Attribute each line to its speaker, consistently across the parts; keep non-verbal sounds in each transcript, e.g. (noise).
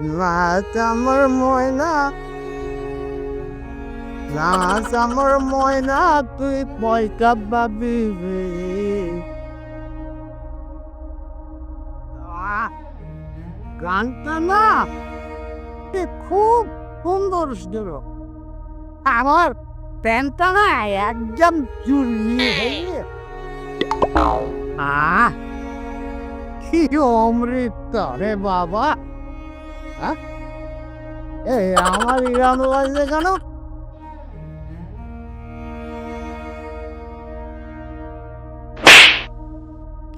Speaker 1: নাচ আমার ময়না নাচ আমার ময়না, তুই পয়কা পাবি গানটা না খুব সুন্দর ছিল। আমার প্যান্টটা না একদম চুরি আহ, কি অমৃত রে বাবা। হ্যাঁ? এই, আমার গান বাজছে কেন?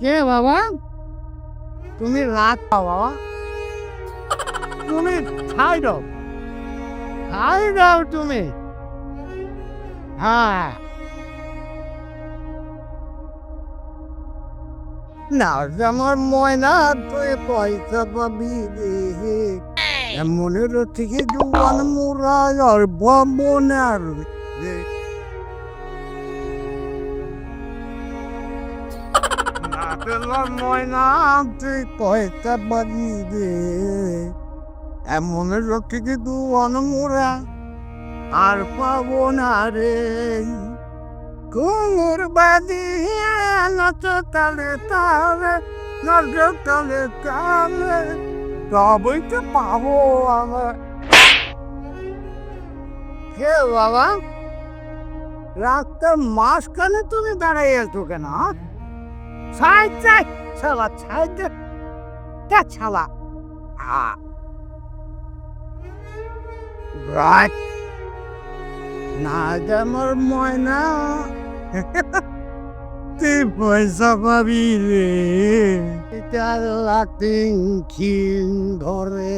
Speaker 1: কে বাবা? তুমি রাত পাও বাবা। তুমি ছাই দাও। ছাই দাও তুমি। হ্যাঁ। না আমার ময়না, তুই পয়সা পাবি মনের থেকে জুয়ান মোরা আর বমনার রে নাচলাম ময়না তুই পয়সা পাবি রে এমনের থেকে জুয়ান মোরা আর পাবো না রে কুমুর বাদি নাচ তালে তালে নাচ তালে তালে। তবেই তো পাবো হে বাবা রাস্তার মাঝখানে তুমি দাঁড়িয়ে আছো কেন চাই ছালা তা ছালা পয়সা পাবি রে চার লাটিং খিন ধরে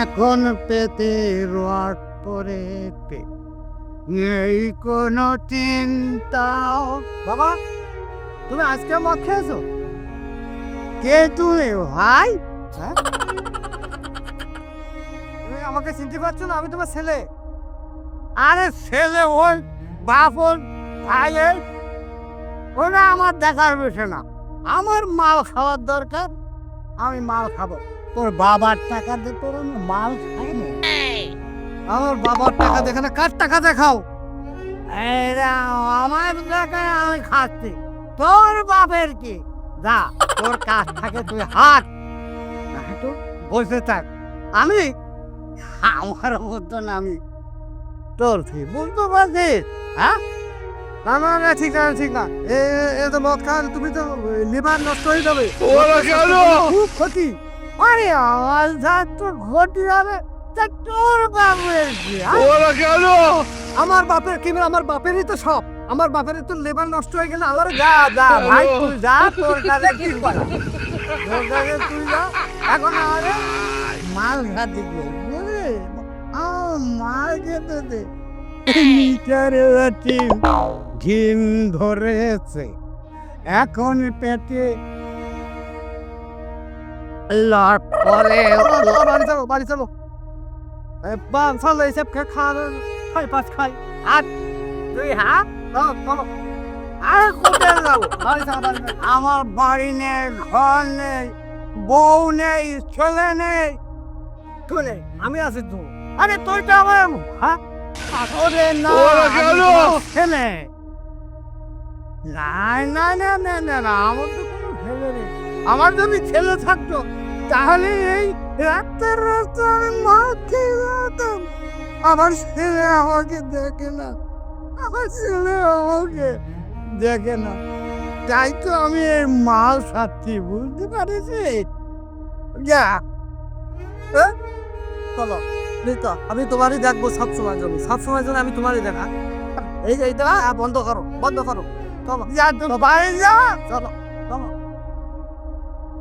Speaker 1: এখন পেতে রট করে এই কোনো চিন্তা বাবা, তুমি আজকে মদ খেয়েছো কে তুমি ভাই? তুমি আমাকে চিনতে পারছ না আমি তোমার ছেলে আরে, ছেলে, ওই বাপন ভাইয়ের ওরা আমার দেখার বিষয় না। আমার মাল খাওয়ার দরকার, আমি মাল খাব। তোর বাবার টাকা দিয়ে তোর আমি মাল খাই আমার বাবার টাকা দেখে না, কার টাকা দেখাও? আমার টাকায় আমি খাচ্ছি। তোর বাপের কি? যা, তোর কাজ থাকে তুই হাট। তো বসে থাক। আমি, আমার মতন আমি। তোর কি, বুঝতে পারছিস? হ্যাঁ? না না না ঠিক না ঠিক না। এ এ- তো মদ খাওয়ালে তুমি তো লিভার নষ্ট হয়ে যাবে।
Speaker 2: ওরা কেন?
Speaker 1: খুব ক্ষতি। আরে আমার যা তোর ক্ষতি হবে তা তোর বাপের কি হ্যাঁ?
Speaker 2: ওরা কেন?
Speaker 1: আমার বাপের কি আমার বাপেরই তো সব। আমার বাপের তো লেবার নষ্ট হয়ে গেলে আমার যা যা ভাই তুই যা তোর কাছে কি করা? তোর কাছে তুই যা। এখন আমারে মাল খাতে বুঝলি আমার মাল খেতে দে। (laughs) মিটারে রাতি ঘিম ধরেছে। এখন পেটে বাড়ি চলো বাড়ি চলো। বান চলো এইসব খাওয়া খাই পাঁচ খাই। আর তুই আর কোথায় যাব? আমার বাড়ি নেই ঘর নেই বউ নেই ছেলে নেই। আমি আছি তো। আরে তুই তো আমার হ্যাঁ? না ছেলে। না না না না না আমার তো কোনো ছেলে নেই। আমার যদি ছেলে থাকতো তাহলে এই রাতের রাস্তা আমি যেতাম আমার ছেলে আমাকে দেখে না। আমার ছেলে আমাকে দেখে না। তাই তো আমি এই মাল খাচ্ছি বুঝতে হ্যাঁ? চলো তো আমি তোমারই দেখব সবসময় জন্য। সবসময় জন্য আমি তোমারই দেখা। এই যে এইটা আহ, বন্ধ করো বন্ধ করো। চলো যা তো বাইরে যা চলো চলো